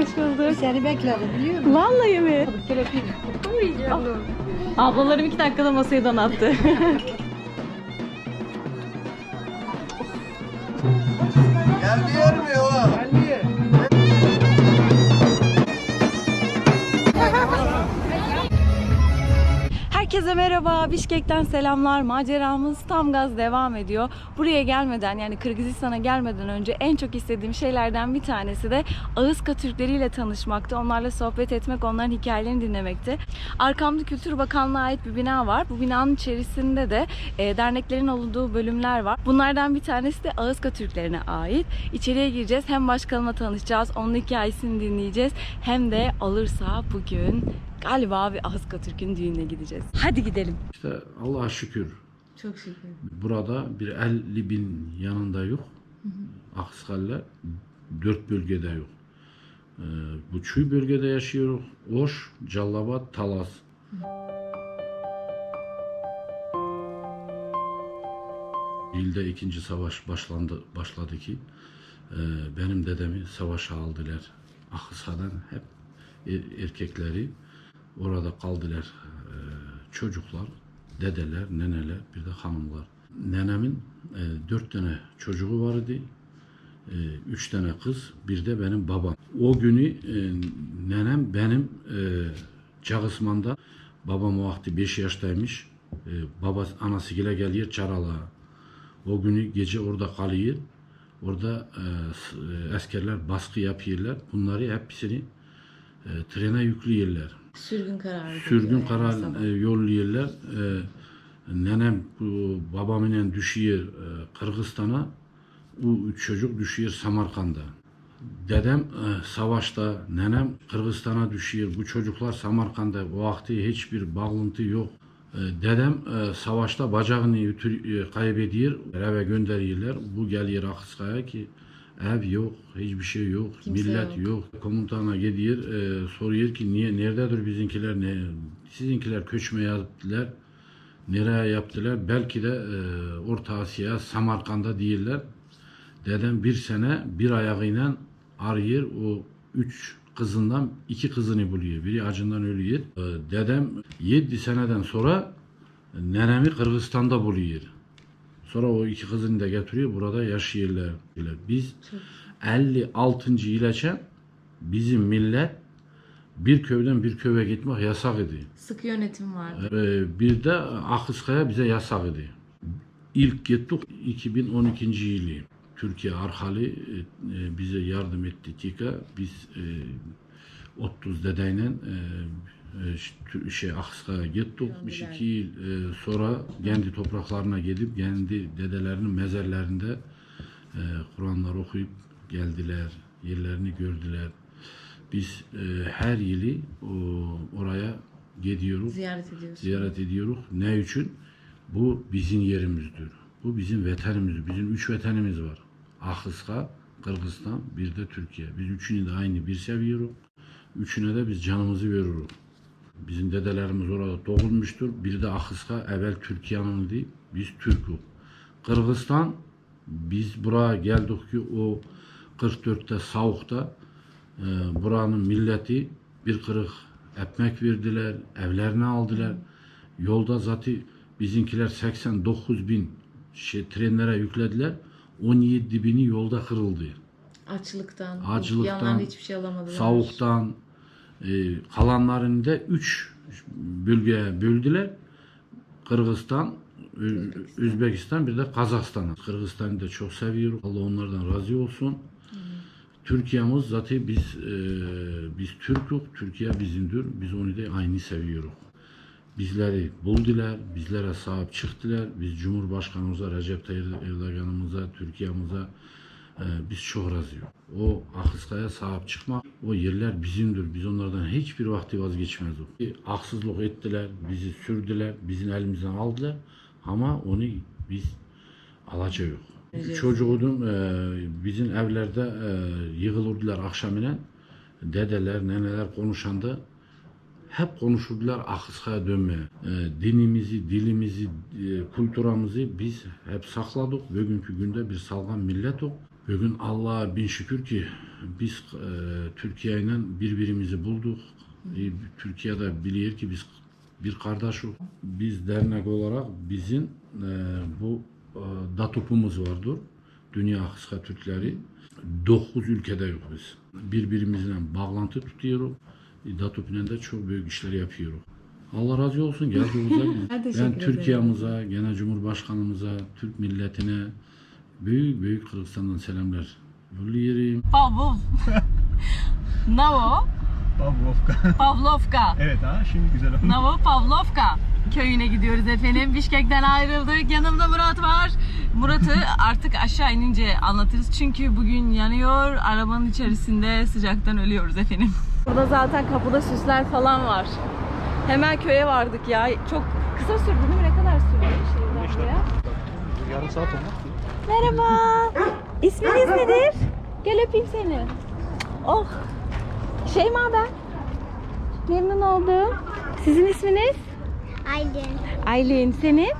Hoş bulduk. Seni bekledim biliyor musun? Vallahi mi? Trafik. Ablalarım iki dakikada masayı donattı. Herkese merhaba. Bişkek'ten selamlar. Maceramız tam gaz devam ediyor. Buraya gelmeden yani Kırgızistan'a gelmeden önce en çok istediğim şeylerden bir tanesi de Ağızka Türkleriyle tanışmaktı. Onlarla sohbet etmek, onların hikayelerini dinlemekti. Arkamda Kültür Bakanlığı'na ait bir bina var. Bu binanın içerisinde de e, derneklerin olduğu bölümler var. Bunlardan bir tanesi de Ağızka Türklerine ait. İçeriye gireceğiz. Hem başkanla tanışacağız, onun hikayesini dinleyeceğiz. Hem de alırsa bugün galiba bir Ağızka Türk'ün düğününe gideceğiz. Hadi gidelim. İşte Allah'a şükür Çok şükür. burada bir 50 bin yanında yok. Akskal'le dört bölgede yok. Ee, bu çuy bölgede yaşıyoruz. Oş, Callabat, Talas. İlde ikinci savaş başlandı başladı ki e, benim dedemi savaşa aldılar. Akıska'dan hep er- erkekleri orada kaldılar. E, çocuklar, dedeler, neneler, bir de hanımlar. Nenemin e, dört tane çocuğu vardı. E, üç tane kız, bir de benim babam. O günü nenem benim e, Cağısman'da babam o vakti 5 yaştaymış. E, babası anası gele geliyor Çaralığa. O günü gece orada kalıyor. Orada askerler baskı yapıyorlar. Bunları hepsini e, trene yüklüyorlar. Sürgün kararı. Sürgün karar e, yolluyorlar. E, nenem bu babamla düşüyor e, Kırgızistan'a. Bu üç çocuk düşüyor Samarkand'a. Dedem e, savaşta, nenem Kırgızistan'a düşüyor. Bu çocuklar Samarkand'da. O vakti hiçbir bağlantı yok. E, dedem e, savaşta bacağını e, kaybediyor. Eve gönderiyorlar. Bu geliyor Akıskaya ki ev yok, hiçbir şey yok, Kimse millet yok. yok. Komutana gidiyor, e, soruyor ki niye, nerededir bizimkiler, ne, sizinkiler köçme yaptılar, nereye yaptılar? Belki de e, Orta Asya, Samarkand'a değiller. Dedem bir sene bir ayağıyla arıyor o üç kızından iki kızını buluyor. Biri acından ölüyor. Ee, Dedem yedi seneden sonra nenemi Kırgızistan'da buluyor. Sonra o iki kızını da getiriyor. Burada yaşıyorlar. Biz 56. ilaçe bizim millet bir köyden bir köye gitmek yasak idi. Sıkı yönetim vardı. Ee, bir de Akıskaya bize yasak idi. İlk gittik 2012 yılı. Türkiye Arhali e, e, bize yardım etti TİKA. Biz e, 30 dedeyle e, e, ş- tü- şey Akıskaya gittik. 62 yıl e, sonra kendi topraklarına gidip kendi dedelerinin mezarlarında e, Kur'anlar okuyup geldiler. Yerlerini gördüler. Biz e, her o, oraya gidiyoruz Ziyaret ediyorsun. ziyaret ediyoruz. Ne için? Bu bizim yerimizdir. Bu bizim vatanımız. Bizim üç vatanımız var. Akıska, Kırgızistan, bir de Türkiye. Biz üçünü de aynı bir seviyoruz. Üçüne de biz canımızı veriyoruz. Bizim dedelerimiz orada doğulmuştur. Bir de Akıska evvel Türkiye'nin değil. Biz Türk'ü. Kırgızistan biz buraya geldik ki o 44'te soğukta e, buranın milleti bir kırık ekmek verdiler, evlerini aldılar. Yolda zaten bizimkiler 89 bin şey, trenlere yüklediler. 17 bini yolda kırıldı. Açlıktan, Açlıktan, hiçbir şey alamadılar. Soğuktan e, kalanlarını da 3 bölgeye böldüler. Kırgızistan, Ü- Üzbekistan bir de Kazakistan. Kırgızistan'ı da çok seviyoruz. Allah onlardan razı olsun. Türkiye'miz zaten biz e, biz Türk'ük. Türkiye bizimdir. Biz onu da aynı seviyoruz. Bizleri buldular, bizlere sahip çıktılar. Biz Cumhurbaşkanımıza, Recep Tayyip Erdoğan'ımıza, Türkiye'mize biz çok razıyız. O Akıskaya sahip çıkmak, o yerler bizimdir. Biz onlardan hiçbir vakti vazgeçmeyiz. Haksızlık ettiler, bizi sürdüler, bizim elimizden aldılar. Ama onu biz alacağız. Çocuğum e, bizim evlerde e, yığılırdılar akşamına. Dedeler, neneler konuşanda hep konuşurdular Akıskaya dönmeye. E, dinimizi, dilimizi, e, kültürümüzü biz hep sakladık. Bugünkü günde bir salgan millet o. Bugün Allah'a bin şükür ki biz e, Türkiye ile birbirimizi bulduk. E, Türkiye'de biliyor ki biz bir kardeşiz. Biz dernek olarak bizim e, bu e, datupumuz vardır. Dünya Kıska Türkleri. 9 ülkede yok biz. Birbirimizle bağlantı tutuyoruz. E, Datup ile de çok büyük işler yapıyoruz. Allah razı olsun geldiğinizde Ben. Türkiye'mize, gene Cumhurbaşkanımıza, Türk milletine büyük büyük Kırgızistan'dan selamlar yolluyorum. Pavlov. Navo Pavlovka. Pavlovka. evet ha şimdi güzel oldu. Navo Pavlovka köyüne gidiyoruz efendim. Bişkek'ten ayrıldık. Yanımda Murat var. Murat'ı artık aşağı inince anlatırız. Çünkü bugün yanıyor. Arabanın içerisinde sıcaktan ölüyoruz efendim. Burada zaten kapıda süsler falan var. Hemen köye vardık ya. Çok kısa sürdü değil mi? Ne kadar sürdü şehirden buraya? Yarım saat ki. Merhaba. İsminiz nedir? Gel öpeyim seni. Oh. Şeyma ben. Memnun oldum. Sizin isminiz? Aylin, Aylin. Senin?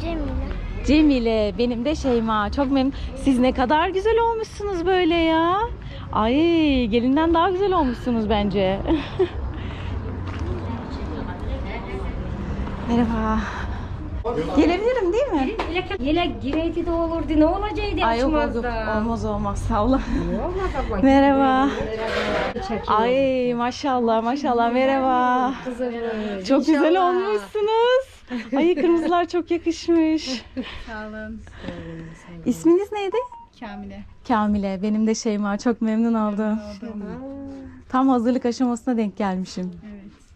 Cemile. Cemile. Benim de Şeyma. Çok memnun. Siz ne kadar güzel olmuşsunuz böyle ya. Ay gelinden daha güzel olmuşsunuz bence. Merhaba. Gelebilirim değil mi? Yine gireydi de olurdu. Ne olacaktı Ay yok açmaz oldu. da. Olmaz olmaz. Sağ olun. Olmaz. Merhaba. Çekiyor. Ay maşallah maşallah merhaba. Kızım. Çok güzel İnşallah. olmuşsunuz. Ay kırmızılar çok yakışmış. Sağ olun. İsminiz neydi? Kamile. Kamile. Benim de Şeyma. Çok memnun oldum. Tam hazırlık aşamasına denk gelmişim.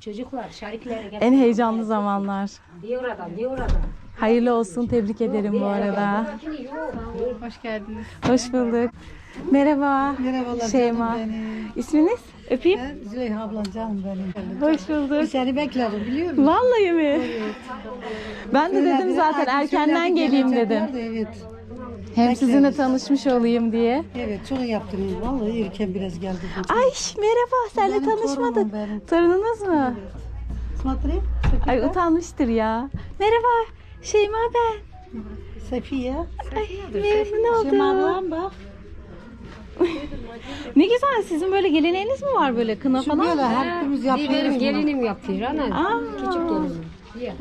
Çocuklar şariklere gel. En heyecanlı zamanlar. Diyor adam, diyor adam. Hayırlı olsun. Tebrik ederim bu arada. Hoş geldiniz. Hoş bulduk. Merhaba. Merhabalar Şeyma. canım benim. İsminiz? Öpeyim. Ben Züleyha ablam canım benim. Hoş bulduk. Seni beklerim biliyor musun? Vallahi mi? Ben de dedim zaten erkenden geleyim dedim. Evet. Hem sizinle tanışmış olayım diye. Evet çok yaptın. Vallahi erken biraz geldim. Ay merhaba. Senle Benim tanışmadık. torunum benim. Torununuz mu? Смотри. Ay utanmıştır ya. Merhaba. Şeyma ben. Safiye. Ay memnun Şeyma oldum. ablam bak. Ne güzel sizin böyle geleneğiniz mi var böyle kına Şu falan? böyle hepimiz Benim yapıyoruz. bunu. gelinim yapıyor ana. Aa, Küçük gelinim. Ya.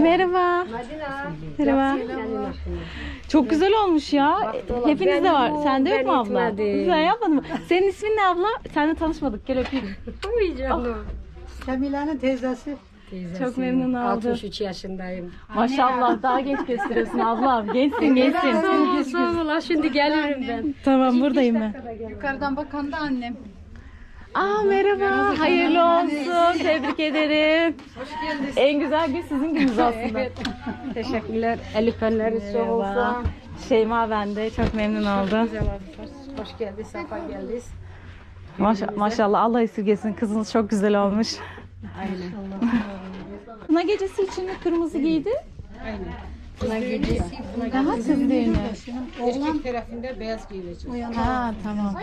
merhaba. Madina. Merhaba. Çok güzel olmuş ya. Hepiniz de var. Sende yok mu abla? Sen yapmadın mı? Senin ismin ne abla? Seninle tanışmadık. Gel öpeyim. Uy canım. Cemile'nin teyzesi. Teyzesi. Çok memnun oldum. 63 yaşındayım. Maşallah daha genç gösteriyorsun ablam. Gençsin gençsin. Sağ ol, sağ ol. Şimdi gelirim ben. Tamam buradayım ben. Yukarıdan bakan da annem. Aa merhaba. Hayırlı olsun. Tebrik ederim. En güzel gün sizin gününüz aslında. Teşekkürler. Elif su Merhaba. olsa. Şeyma ben de çok memnun oldum. Güzel olmuş. Hoş geldin, safa geldiniz. Maşa- maşallah Allah esirgesin. Kızınız çok güzel olmuş. Aynen. Kına gecesi için mi kırmızı giydi? Gecesi. Daha kız düğünü. Erkek tarafında beyaz giyilecek. Ha tamam.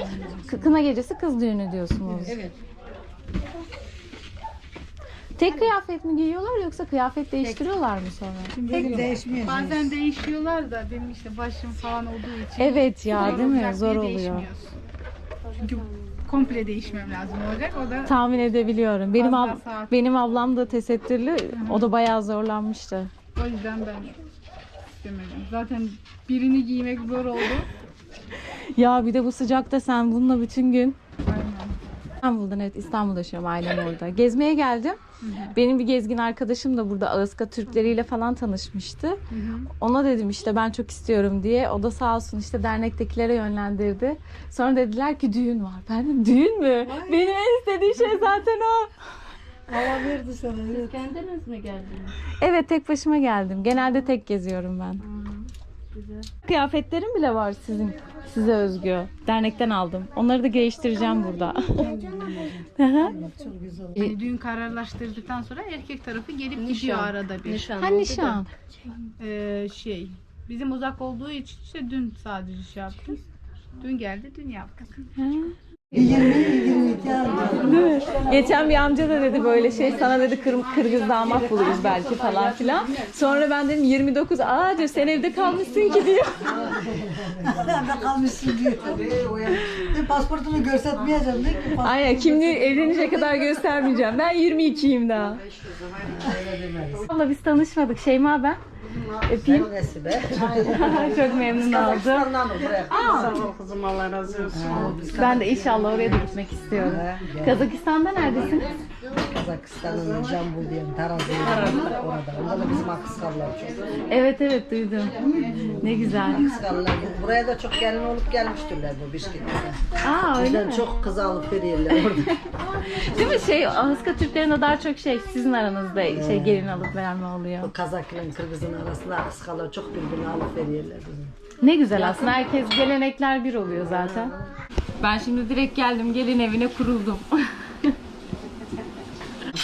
Kına gecesi kız düğünü diyorsunuz. Evet. Tek kıyafet mi giyiyorlar yoksa kıyafet değiştiriyorlar mı sonra? Benim değişmiyor. Bazen değişiyorlar da benim işte başım falan olduğu için. Evet ya değil mi? olacak Zor diye oluyor. değişmiyoruz. Çünkü komple değişmem lazım olacak. O da Tahmin edebiliyorum. Benim ab- saat. benim ablam da tesettürlü. O da bayağı zorlanmıştı. o yüzden ben istemedim. Zaten birini giymek zor oldu. Ya bir de bu sıcakta sen bununla bütün gün Aynen. İstanbul'dan evet İstanbul'da yaşıyorum ailem orada. Gezmeye geldim. Benim bir gezgin arkadaşım da burada Ağızka Türkleriyle falan tanışmıştı. Ona dedim işte ben çok istiyorum diye. O da sağ olsun işte dernektekilere yönlendirdi. Sonra dediler ki düğün var. Ben dedim düğün mü? Benim en istediğim şey zaten o. Allah verdi sana. Evet. Kendiniz mi geldiniz? Evet tek başıma geldim. Genelde tek geziyorum ben. Kıyafetlerim bile var sizin size özgü. Dernekten aldım. Onları da değiştireceğim burada. Çok güzel. Yani düğün kararlaştırdıktan sonra erkek tarafı gelip gidiyor arada bir. ha nişan. Ee, şey bizim uzak olduğu için işte dün sadece şey yaptık. Dün geldi dün yaptık. Ha. 20-22 alacağım. Değil mi? Geçen bir amca da dedi böyle şey sana dedi Kır- Kırgız damat buluruz belki falan filan. Sonra ben dedim 29 aa diyor sen evde kalmışsın ki diyor. Nerede kalmışsın diyor. E, pasportunu göstermeyeceğim. Ki? Pas- Aynen kimliği evlenince kadar göstermeyeceğim. Ben 22'yim daha. Abla biz tanışmadık. Şeyma ben. Öpeyim. Çok memnun oldum. Kızım Allah razı olsun. Ben de inşallah oraya da gitmek istiyorum. Kazakistan'da neredesiniz? Kazakistan'ın Jambul diye tarazı var orada. Onda da bizim Akıskallar çok. Evet evet duydum. Ne güzel. Akıskallar. Buraya da çok gelin olup gelmiştirler bu Bişkek'te. Aa öyle Bizden mi? çok kız alıp veriyorlar orada. Değil mi şey Ahıska Türklerinde daha çok şey sizin aranızda şey gelin alıp verme oluyor. Bu Kazak'la Kırgız'ın arasında Akıskallar çok birbirini alıp veriyorlar bizim. Ne güzel aslında herkes gelenekler bir oluyor zaten. Ben şimdi direkt geldim gelin evine kuruldum.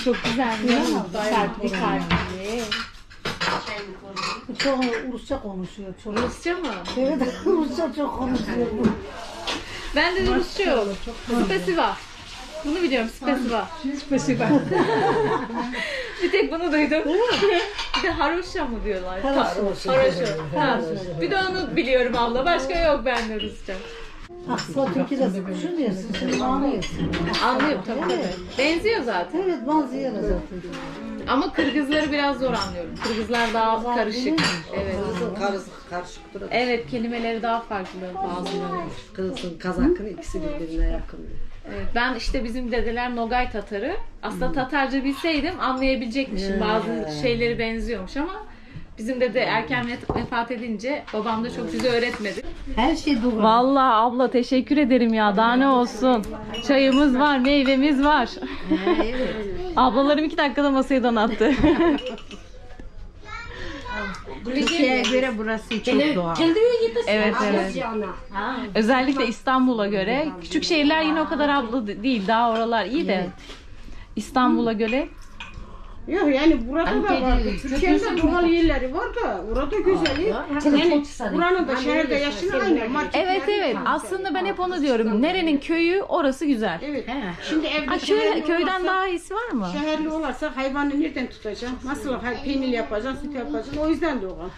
Çok güzel değil mi? Kalpli kalpli. Çok Rusça konuşuyor. Çok. Rusça mı? Evet Rusça çok konuşuyor. Ben de Rusça yok. Spasiba. Bunu biliyorum spasiba. Spasiba. bir tek bunu duydum. bir de haroşa mı diyorlar? Haroşa. Haroşa. Ha. Bir de onu biliyorum abla. Başka yok bende Rusça. Aksa Türkiye'de şunu yersin. Sen anlıyorsun. Anlıyorum tabii tabii. Benziyor zaten. Evet bazı yere zaten. Ama Kırgızları biraz zor anlıyorum. Kırgızlar daha karışık. Evet. Kırgız'ın karısı karışık durur. Evet kelimeleri daha farklı bazıları. Kırgız'ın Kazak'ın ikisi birbirine yakın. Evet, ben işte bizim dedeler Nogay Tatarı. Aslında Tatarca bilseydim anlayabilecekmişim. Bazı şeyleri benziyormuş ama bizim dede erken ve- vefat edince babam da çok bize öğretmedi. Her şey doğru. Vallahi abla teşekkür ederim ya. Daha ne olsun. Çayımız var, meyvemiz var. Ablalarım iki dakikada masayı donattı. Türkiye'ye göre burası çok doğal. evet evet. Özellikle İstanbul'a göre. Küçük şehirler yine o kadar abla de- değil. Daha oralar iyi de. İstanbul'a göre. Yok yani burada da var. Türkiye'de doğal yerleri var da orada güzeli. Yani buranın da şehirde yaşayan aynı. Evet evet. Aslında ben hep onu diyorum. Nerenin köyü orası güzel. Evet. Şimdi evde Ha, köy, şehirli köyden olursa- daha iyisi var mı? Şehirli olursa hayvanı nereden tutacaksın? Nasıl hay- peynir yapacaksın, süt yapacaksın? O yüzden doğal.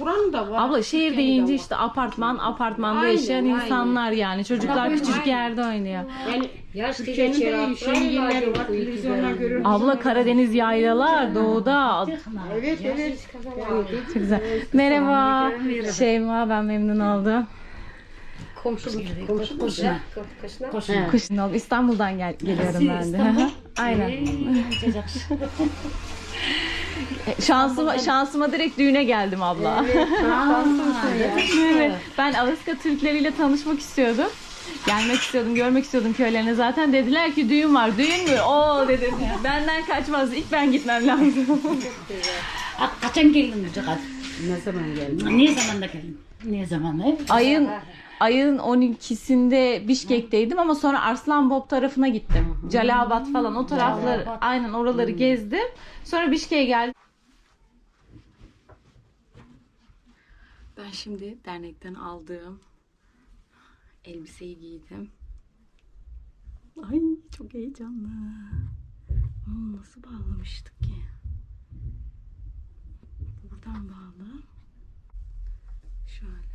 Buranın da var. Abla şehir deyince işte apartman, apartmanda Aynen, yaşayan aynen. insanlar yani. Çocuklar küçücük yerde oynuyor. Yani Türkiye'nin de iyi şey yerleri var. Televizyonda görür. Abla Karadeniz yaylalar doğuda. Evet evet. Yani Çok güzel. Merhaba. Şeyma ben memnun oldum. Kuşun oldum. İstanbul'dan gel geliyorum ben de. Hı hı. Aynen. Şansıma, şansıma direkt düğüne geldim abla. Evet. Ben Alaska Türkleriyle tanışmak istiyordum. Gelmek istiyordum, görmek istiyordum köylerine. Zaten dediler ki düğün var. Düğün mü? Oo dedim. Benden kaçmaz. İlk ben gitmem lazım. Kaçan geldin Cakat? ne zaman geldi? Ne zamanda geldin? Ne zaman? Ayın ayın 12'sinde Bişkek'teydim ama sonra Arslan Bob tarafına gittim. Calabat falan o tarafları aynen oraları gezdim. Sonra Bişkek'e geldim. Ben şimdi dernekten aldığım elbiseyi giydim. Ay çok heyecanlı. Aa, nasıl bağlamıştık ki? Buradan bağlı. Şöyle.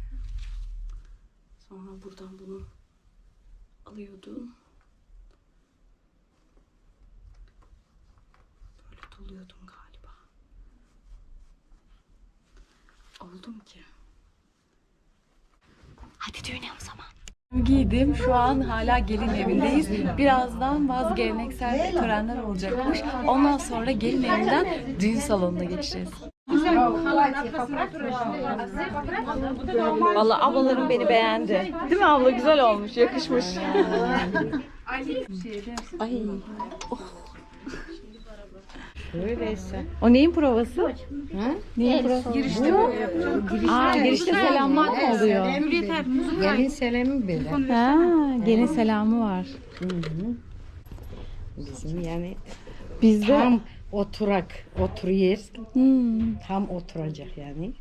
Sonra buradan bunu alıyordum. Böyle doluyordum galiba. Oldum ki. Hadi düğüne o zaman. Giydim. Şu an hala gelin evindeyiz. Birazdan bazı geleneksel törenler olacakmış. Ondan sonra gelin evinden düğün salonuna geçeceğiz. Vallahi ablalarım beni beğendi. Değil mi abla? Güzel olmuş, yakışmış. Ay. oh. Öyleyse. O neyin provası? Neyin provası? Girişte Aa, girişte selamlar mı oluyor? Gelin selamı böyle. Ha, gelin selamı var. Bizim yani Bizde tam oturak, oturuyor. Hmm. Tam oturacak yani.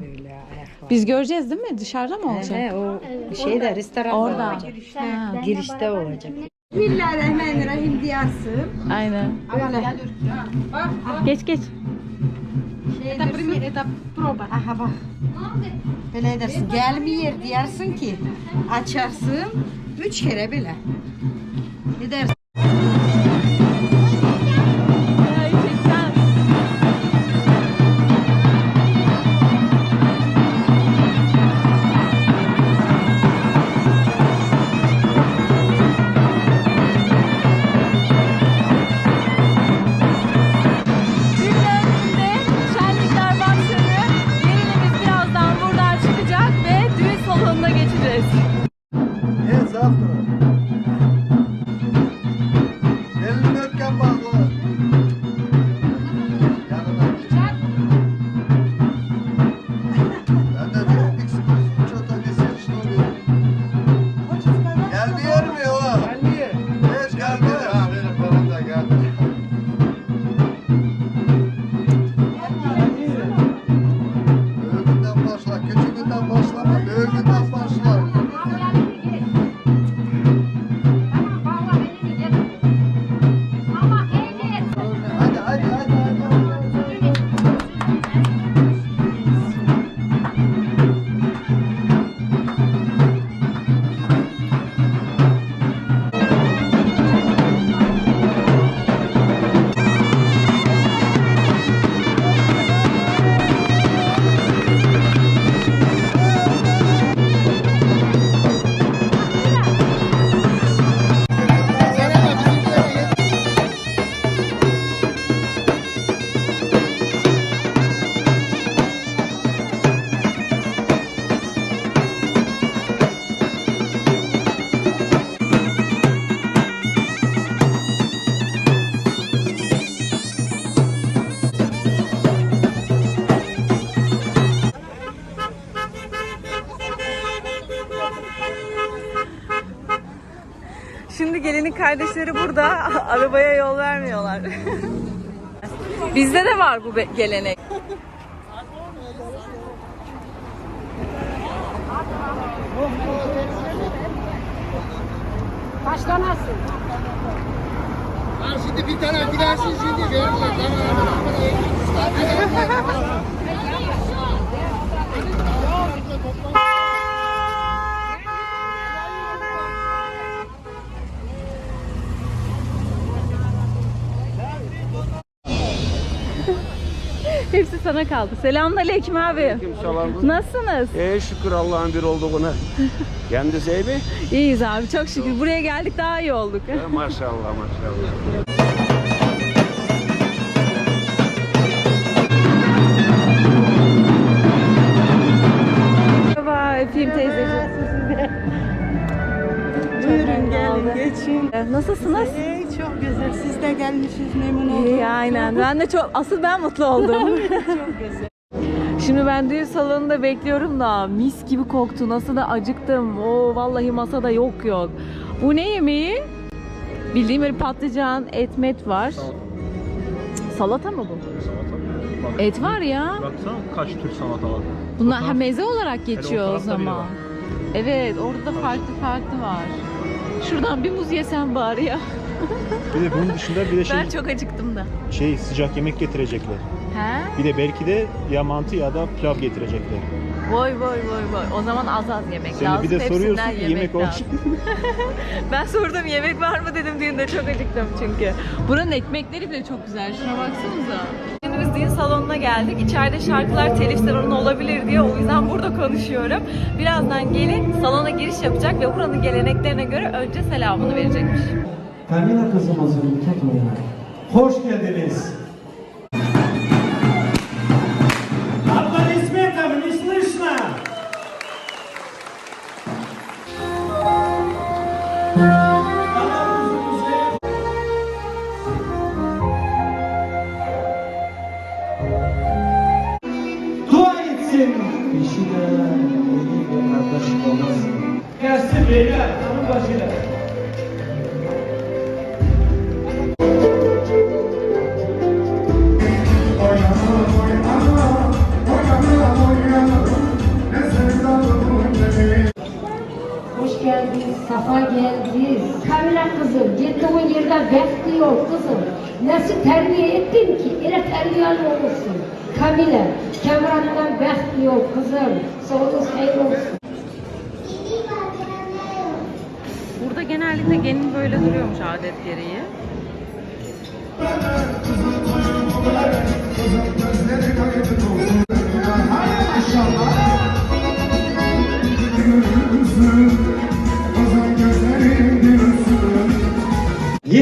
Böyle ayakkabı. Biz göreceğiz değil mi? Dışarıda mı olacak? He, o şeyde restoranda Orada. olacak. Ha, girişte olacak. Bismillahirrahmanirrahim diyorsun. Aynen. Böyle. Geç geç. Etap primer, etap proba. Aha bak. Böyle edersin. Gelmiyor diyorsun ki. Açarsın. Üç kere bile. arabaya yol vermiyorlar. Bizde de var bu gelenek. Şimdi bir tane gidersin şimdi verirler. Hepsi sana kaldı. Selamünaleyküm abi. Selam. Nasılsınız? Ee, şükür Allah'ın bir olduğuna. Kendisi iyi mi? İyiyiz abi çok şükür. Buraya geldik daha iyi olduk. Ee, maşallah maşallah. Merhaba öpeyim teyzeciğim. Gelin geçin. Nasılsınız? çok güzel. Siz de gelmişsiniz. Memnun oldum. İyi aynen. Ben de çok asıl ben mutlu oldum. çok güzel. Şimdi ben düğün salonunda bekliyorum da mis gibi koktu. Nasıl da acıktım. Oo vallahi masada yok yok. Bu ne yemeği? Bildiğim bir patlıcan, etmet var. Salata mı bu? Et var ya. Baksana kaç tür salata var. Bunlar ha, meze olarak geçiyor o biri zaman. Evet, orada farklı farklı var. Şuradan bir muz yesem bari ya. Bir de bunun dışında bir de şey, Ben çok acıktım da. şey sıcak yemek getirecekler. He? Bir de belki de ya mantı ya da pilav getirecekler. Vay vay vay vay. O zaman az az yemek Sen lazım. bir de Hepsinden soruyorsun yemek, yemek lazım. olsun. ben sordum yemek var mı dedim düğünde çok acıktım çünkü. Buranın ekmekleri bile çok güzel. Şuna baksanıza. Şimdi biz düğün salonuna geldik. İçeride şarkılar telif sorunu olabilir diye o yüzden burada konuşuyorum. Birazdan gelin salona giriş yapacak ve buranın geleneklerine göre önce selamını verecekmiş. Kamila kızımızın tutmaya hoş geldiniz. Safa geldiniz. Kamila kızım, gittiğin yerde bekliyor kızım. Nasıl terbiye ettin ki? Öyle terbiyeli olursun. Kamila, Kemran'dan bekliyor kızım. Sonunuz hayır olsun. Burada genellikle gelin böyle duruyormuş adet gereği.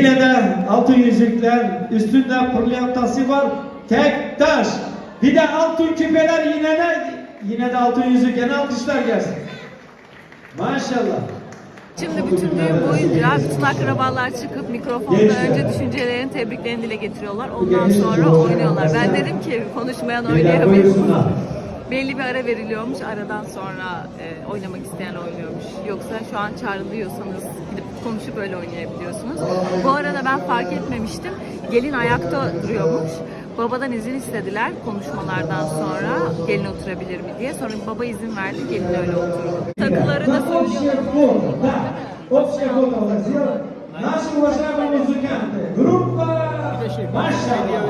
Yine de altın yüzükler, üstünde pırlayan tası var. Tek taş. Bir de altın küpeler yine de yine de altın yüzük. Gene alkışlar gelsin. Maşallah. Şimdi bütün gün boyunca bütün akrabalar çıkıp mikrofonda önce düşüncelerini, tebriklerini dile getiriyorlar. Ondan sonra oynuyorlar. Ben dedim ki konuşmayan oynayamayız. Belli bir ara veriliyormuş. Aradan sonra e, oynamak isteyen oynuyormuş. Yoksa şu an çağrılıyorsanız konuşup öyle oynayabiliyorsunuz. Bu arada ben fark etmemiştim. Gelin ayakta duruyormuş. Babadan izin istediler konuşmalardan sonra gelin oturabilir mi diye. Sonra baba izin verdi gelin öyle oturdu. Takıları da söylüyorlar. Общая фото сделать. Наши уважаемые музыканты. Группа Машалlah.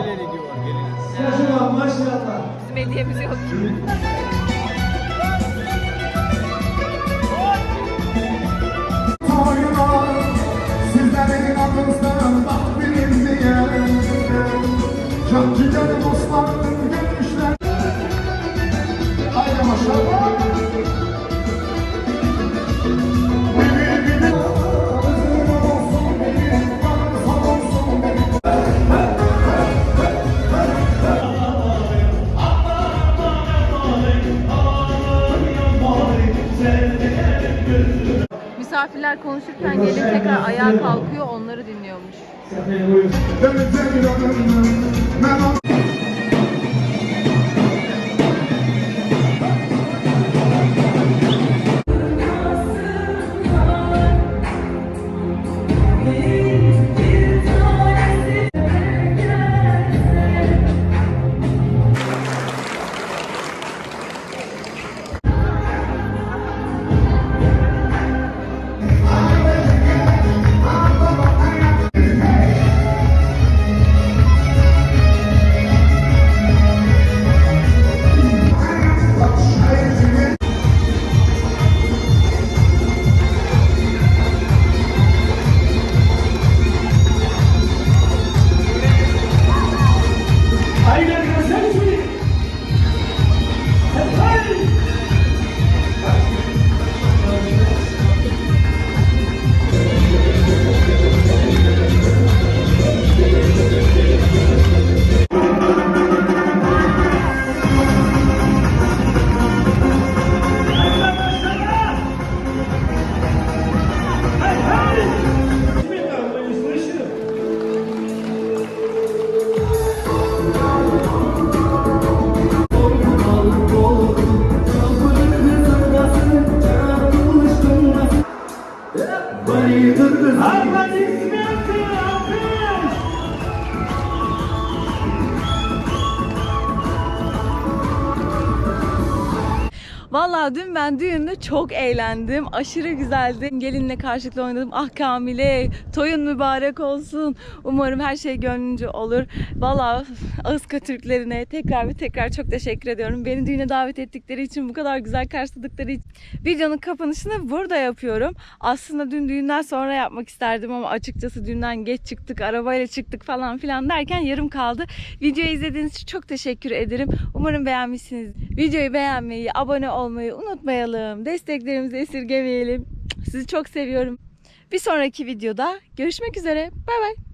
Скажу вам Машалlah. Bizim hediyemiz yok Misafirler konuşurken gelin tekrar ayağa kalkıyor onları dinliyormuş. Vallahi dün ben düğünde çok eğlendim. Aşırı güzeldi. Gelinle karşılıklı oynadım. Ah Kamile, toyun mübarek olsun. Umarım her şey gönlünce olur. Vallahi Ağızka Türklerine tekrar ve tekrar çok teşekkür ediyorum. Beni düğüne davet ettikleri için, bu kadar güzel karşıladıkları için. Videonun kapanışını burada yapıyorum. Aslında dün düğünden sonra yapmak isterdim ama açıkçası düğünden geç çıktık, arabayla çıktık falan filan derken yarım kaldı. Videoyu izlediğiniz için çok teşekkür ederim. Umarım beğenmişsiniz. Videoyu beğenmeyi, abone olmayı unutmayalım. Desteklerimizi esirgemeyelim. Sizi çok seviyorum. Bir sonraki videoda görüşmek üzere. Bay bay.